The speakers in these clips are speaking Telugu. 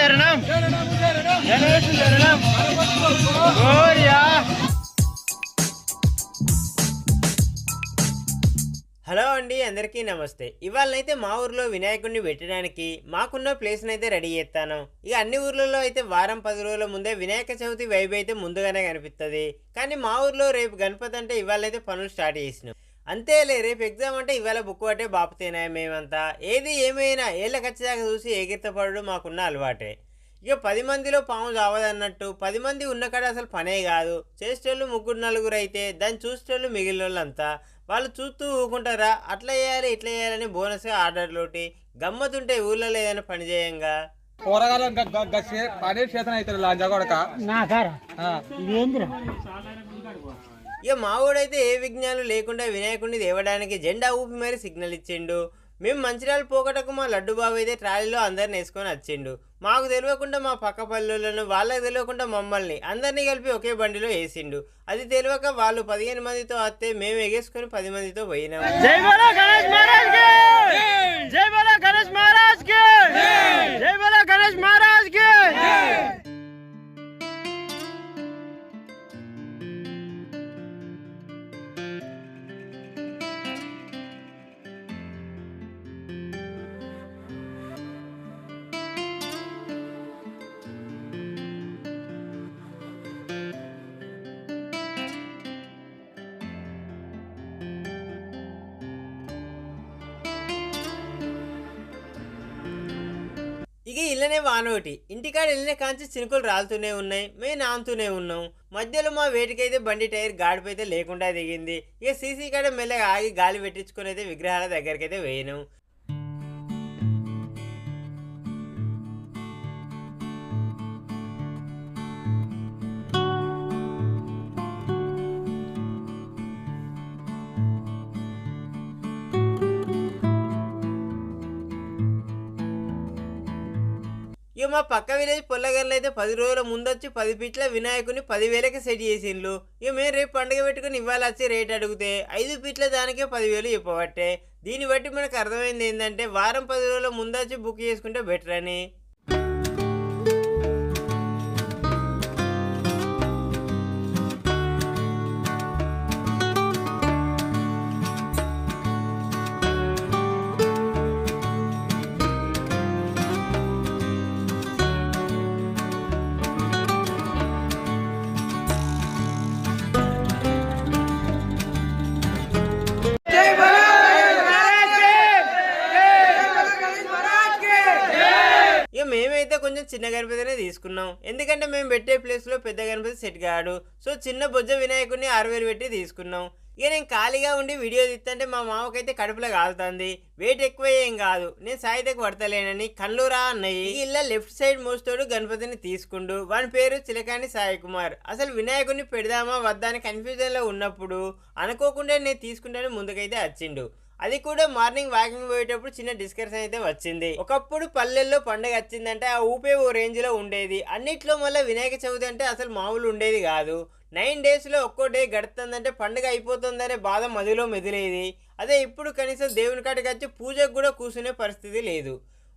శరణం గణేష్ శరణం గోరియా. హలో అండి అందరికీ నమస్తే. ఇవాళనైతే మా ఊర్లో వినాయకుడిని పెట్టడానికి మాకున్న ప్లేస్ని అయితే రెడీ చేస్తాను. ఇక అన్ని ఊర్లలో అయితే వారం పది రోజుల ముందే వినాయక చవితి వైబ్ అయితే ముందుగానే కనిపిస్తుంది. కానీ మా ఊర్లో రేపు గణపతి అంటే ఇవాళైతే పనులు స్టార్ట్ చేసినాం. అంతేలే రేపు ఎగ్జామ్ అంటే ఇవాళ బుక్ పట్టే బాపుతేనా మేమంతా. ఏది ఏమైనా ఏళ్ళ ఖచ్చితంగా చూసి ఎగిరితపడడం మాకున్న అలవాటే. ఇక పది మందిలో పాము చావదన్నట్టు పది మంది ఉన్న కాడ అసలు పనే కాదు. చేసేటోళ్ళు ముగ్గురు నలుగురు అయితే దాన్ని చూసేటోళ్ళు మిగిలిన వాళ్ళంతా వాళ్ళు చూస్తూ ఊకుంటారా? అట్లా చేయాలి ఇట్లా చేయాలని బోనస్గా ఆర్డర్లోటి గమ్మతుంటే ఊళ్ళో ఏదైనా పని చేయంగా? పని చేతన లాంజా కొడక. ఇక మావోడైతే ఏ విజ్ఞానం లేకుండా వినాయకుడిని తేవడానికి జెండా ఊపి మరి సిగ్నల్ ఇచ్చిండు. మేము మంచిర్యాల పోకటకు మా లడ్డు బాబు అయితే ట్రాలీలో అందరిని వేసుకొని వచ్చిండు. మాకు తెలియకుండా మా పక్క పల్లెలను వాళ్ళకి తెలియకుండా మమ్మల్ని అందరినీ కలిపి ఒకే బండిలో వేసిండు. అది తెలియక వాళ్ళు పదిహేను మందితో వస్తే మేము ఎగేసుకొని పది మందితో పోయినాం. జై బోలో గణేష్ మహారాజ్కి జై బోలో గణేష్ మహారాజ్కి జై బోలో ఇంటికి ఇల్లనే వానోటి. ఇంటికాడ వెళ్ళిన కాంచి చినుకులు రాలుతూనే ఉన్నాయి. మేము నానుతూనే ఉన్నాం. మధ్యలో మా వేటికైతే బండి టైర్ గాడిపైతే లేకుండా దిగింది. ఇక సీసీ కాడ మెల్లగా ఆగి గాలి పెట్టించుకుని అయితే విగ్రహాల దగ్గరికి అయితే వేయను. ఇక మా పక్క విలేజ్ పొల్లగర్లు అయితే పది రోజుల ముందొచ్చి పది ఫీట్ల వినాయకుని పదివేలకి సెట్ చేసిండ్రు ఇక మేము రేపు పండుగ పెట్టుకుని ఇవ్వాలి వచ్చి రేట్ అడిగితే ఐదు ఫీట్ల దానికే పదివేలు చెప్పబట్టే. దీన్ని బట్టి మనకు అర్థమైంది ఏంటంటే వారం పది రోజుల ముందొచ్చి బుక్ చేసుకుంటే బెటర్ అని. చిన్న గణపతినే తీసుకున్నాం. ఎందుకంటే మేము పెట్టే ప్లేస్లో పెద్ద గణపతి సెట్ కాడు. సో చిన్న బొజ్జ వినాయకుడిని ఆరు పెట్టి తీసుకున్నాం. ఇక నేను ఖాళీగా ఉండి వీడియో తీస్తుంటే మా మామకైతే కడుపులో కాలుతుంది. వెయిట్ ఎక్కువ ఏం కాదు. నేను సాయితకు పడతలేనని కళ్ళురా అన్నయ్యి. ఇలా లెఫ్ట్ సైడ్ మోస్తోడు గణపతిని తీసుకుండు. వాని పేరు చిలకాని సాయి కుమార్ అసలు వినాయకుడిని పెడదామా వద్దా అని కన్ఫ్యూజన్లో ఉన్నప్పుడు అనుకోకుండా నేను తీసుకుంటాను ముందుకైతే వచ్చిండు అది కూడా మార్నింగ్ వాకింగ్ పోయేటప్పుడు చిన్న డిస్కషన్ అయితే వచ్చింది. ఒకప్పుడు పల్లెల్లో పండగ వచ్చిందంటే ఆ ఊపే ఓ రేంజ్లో ఉండేది. అన్నిట్లో మళ్ళీ వినాయక చవితి అంటే అసలు మామూలు ఉండేది కాదు. నైన్ డేస్లో ఒక్కో డే గడుతుందంటే పండుగ అయిపోతుందనే బాధ మదిలో మెదిలేది. అదే ఇప్పుడు కనీసం దేవుని కాడికి వచ్చి పూజకు కూడా కూర్చునే పరిస్థితి లేదు.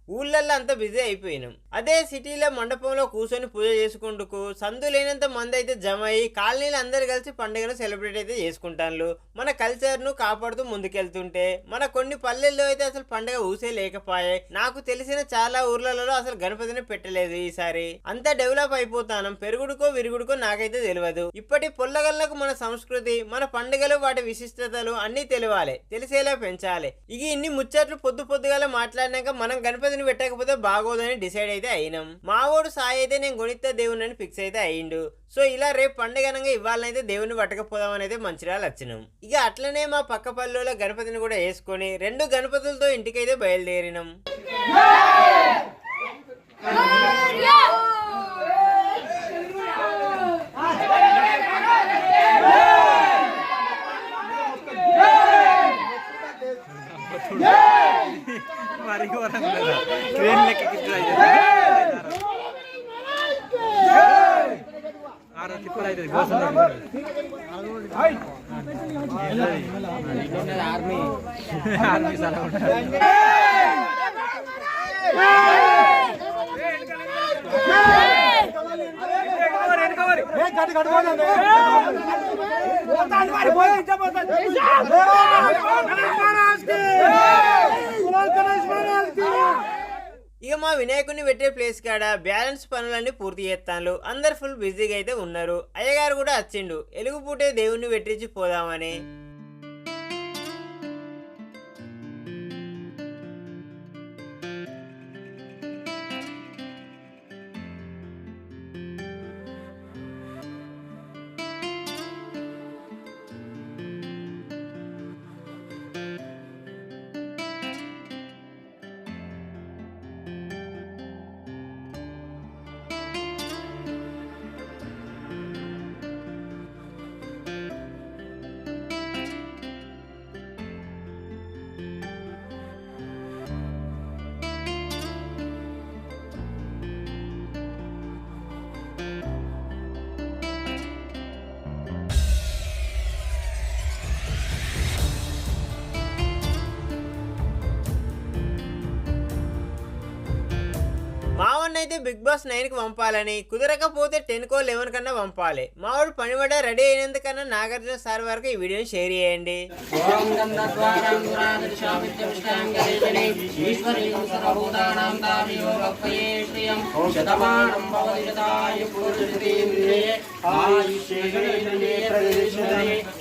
ఊళ్ళల్లో అంతా బిజీ అయిపోయినాం. అదే సిటీలో మండపంలో కూర్చొని పూజ చేసుకుంటూ సందు లేనంత మంది అయితే జమ అయ్యి కాలనీలు అందరు కలిసి పండుగను సెలబ్రేట్ అయితే చేసుకుంటాను మన కల్చర్ను కాపాడుతూ ముందుకెళ్తుంటే మన కొన్ని పల్లెల్లో అయితే అసలు పండుగ ఊసే లేకపోయే. నాకు తెలిసిన చాలా ఊర్లలో అసలు గణపతిని పెట్టలేదు ఈసారి. అంతా డెవలప్ అయిపోతాను. పెరుగుడుకో విరుగుడుకో నాకైతే తెలియదు ఇప్పటి పొల్లగల్లకు మన సంస్కృతి మన పండుగలు వాటి విశిష్టతలు అన్నీ తెలియాలి తెలిసేలా పెంచాలి. ఇక ఇన్ని ముచ్చట్లు పొద్దు పొద్దుగాల మాట్లాడినాక మనం గణపతి గణపతిని పెట్టకపోతే బాగోదని డిసైడ్ అయితే అయినాం. మావోడు సాయి అయితే నేను గొణిత దేవుని అని ఫిక్స్ అయితే అయ్యిండు సో ఇలా రేపు పండుగనంగా ఇవ్వాలనైతే దేవుని పట్టకపోదామని అయితే మంచిర్యాల వచ్చినాం ఇక అట్లనే మా పక్క పల్లెలో గణపతిని కూడా వేసుకొని రెండు గణపతులతో ఇంటికైతే బయలుదేరినాం. ट्रेन लेके कितना आर्मी आर्मी सारा ఇక మా వినాయకుడిని పెట్టే ప్లేస్ కాడ బ్యాలెన్స్ పనులన్నీ పూర్తి చేస్తాను అందరు ఫుల్ బిజీగా అయితే ఉన్నారు. అయ్యగారు కూడా వచ్చిండు. ఎలుగు పూటే దేవుణ్ణి పెట్టించి పోదామని. అయితే బిగ్ బాస్ నైన్కి పంపాలని కుదరకపోతే టెన్ కో లెవెన్ కన్నా పంపాలి. మావాడు పనిపడ రెడీ అయినందుకన్నా నాగార్జున సార్ వరకు ఈ వీడియోని షేర్ చేయండి. శతమానం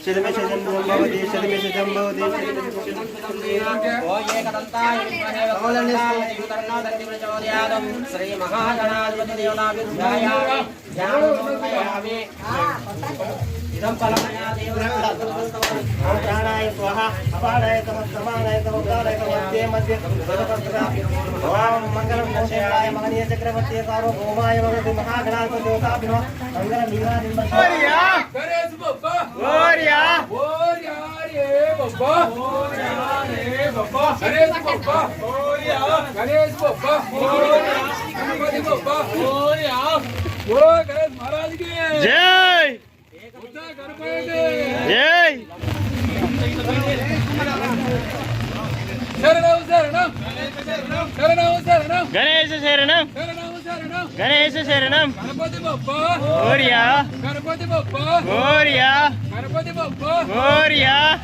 శతమే శతం భవతి శతమే శతం భవతి శ్రీ మహాగణాధిపతి దేవతాభిధ్యాయామి ఇదం ఓం ప్రాణాయ స్వాహ అపాడాయ తమ సమానాయ తమ మధ్య మధ్య మంగళం మోక్షాయ మహనీయ చక్రవర్తి సార్వభౌమాయ భగవతి మహాగణాధిపతి దేవతాభ్యో మంగళ నీరాజన గణేష్ ఓరియా ఓరియా రే ఓరియా రే గణేష్ ఓరియా గణేష్ ఓరియా గణపతి ఓరియా ఓ గణేష్ మహారాజ్కి జై గణేశ శరణం గణేశ శరణం ఓరియా శరణం.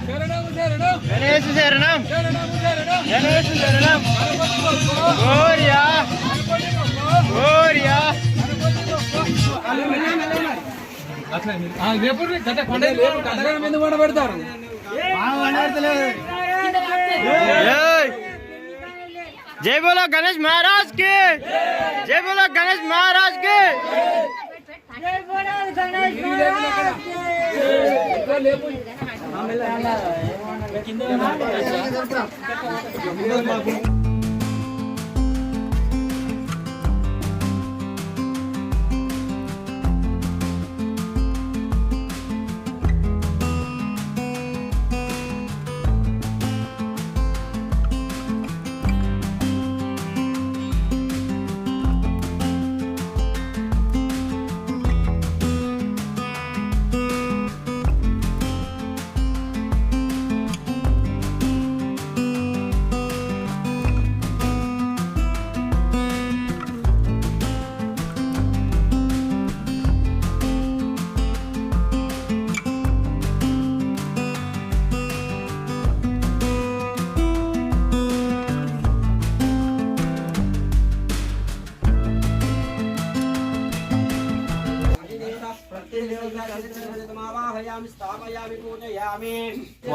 శరణం గణేశ శరణం. గణేశ శరణం గణపతి బప్పా పండబెడతారు జై జై బోలో గణేష్ మహారాజ్కి జై బోలో గణేష్ మహారాజ్కి ప్రత్యేకమావాహయామి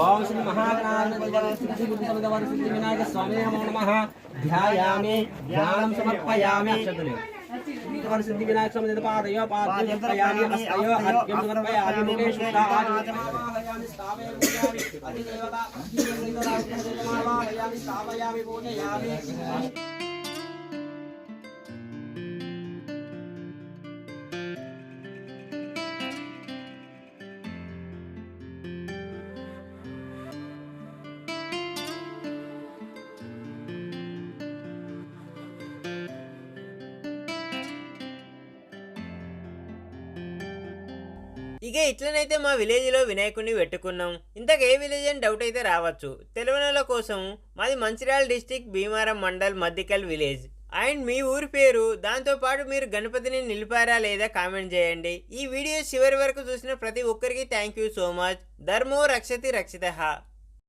ఓం శ్రీ మహాగణాధిపతి సిద్ధి వినాయక స్వామి నమో నమః. ధ్యాయామి ధ్యానం సమర్పయామి. సిద్ధి వినాయక స్వామి పాదయో పాద్యం సమర్పయామి అర్ఘ్యం సమర్పయామి. ముఖే స్థాపయామి అధిదేవత అధిదేవత స్థాపయామి పూజయామి. ఇక ఇట్లనైతే మా విలేజ్లో వినాయకుడిని పెట్టుకున్నాం. ఇంతకు ఏ విలేజ్ అని డౌట్ అయితే రావచ్చు. తెలియని కోసం మాది Mancherial district Bheemaram mandal Maddikal village. And మీ ఊరి పేరు దాంతోపాటు మీరు గణపతిని నిలిపారా లేదా కామెంట్ చేయండి. ఈ వీడియో చివరి వరకు చూసిన ప్రతి ఒక్కరికి థ్యాంక్ యూ సో మచ్ ధర్మో రక్షతి రక్షిత.